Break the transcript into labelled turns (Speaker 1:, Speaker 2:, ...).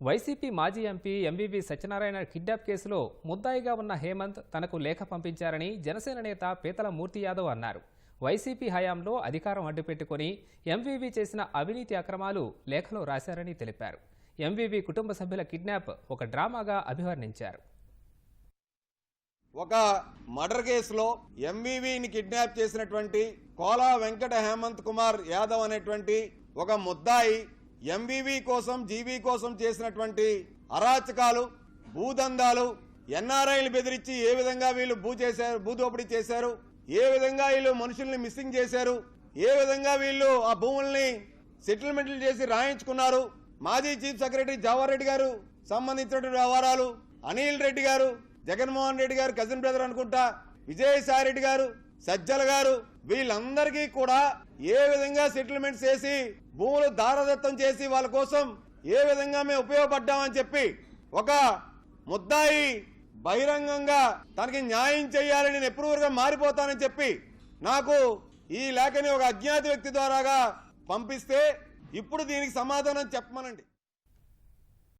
Speaker 1: YCP మాజీ MP ఎంబీబీ Satyanarayana kidnap కేసులో ముద్దాయిగా ఉన్న హేమంత్ తనకు లేఖ పంపించారని జనసేన నేత పీతల మూర్తి యాదవ్ అన్నారు. వైసీపీ హయాంలో అధికారం అడ్డుపెట్టుకుని ఎంవీవీ చేసిన అవినీతి అక్రమాలు లేఖలో రాశారని తెలిపారు. ఎంవీవీ కుటుంబ సభ్యుల కిడ్నాప్ ఒక డ్రామాగా అభివర్ణించారు.
Speaker 2: ఒక మర్డర్ కేసులో ఎంవీవీని కిడ్నాప్ చేసినటువంటి కోలా వెంకట హేమంత్ కుమార్ యాదవ్ అనేటువంటి ఒక ముద్దాయి ఎంవీవీ కోసం జీవీ కోసం చేసినటువంటి అరాచకాలు భూదందాలు ఎన్ఆర్ఐలు బెదిరించి ఏ విధంగా వీళ్ళు భూ చేశారు భూదోపిడీ చేశారు ఏ విధంగా వీళ్ళు మనుషుల్ని మిస్సింగ్ చేశారు ఏ విధంగా వీళ్ళు ఆ భూముల్ని సెటిల్మెంట్లు చేసి రాయించుకున్నారు. మాజీ చీఫ్ సెక్రటరీ జవహర్ రెడ్డి గారు సంబంధించినటువంటి వ్యవహారాలు అనిల్ రెడ్డి గారు జగన్మోహన్ రెడ్డి గారు కజిన్ బ్రదర్ అనుకుంటా విజయసాయి రెడ్డి గారు సజ్జల గారు వీళ్ళందరికీ కూడా ఏ విధంగా సెటిల్మెంట్ చేసి భూములు దారదత్తం చేసి వాళ్ళ కోసం ఏ విధంగా మేము ఉపయోగపడ్డామని చెప్పి ఒక ముద్దాయి బహిరంగంగా తనకి న్యాయం చేయాలని నేను ఎప్పుడు మారిపోతానని చెప్పి నాకు ఈ లేఖని ఒక అజ్ఞాత వ్యక్తి ద్వారాగా పంపిస్తే ఇప్పుడు దీనికి సమాధానం చెప్పమనండి.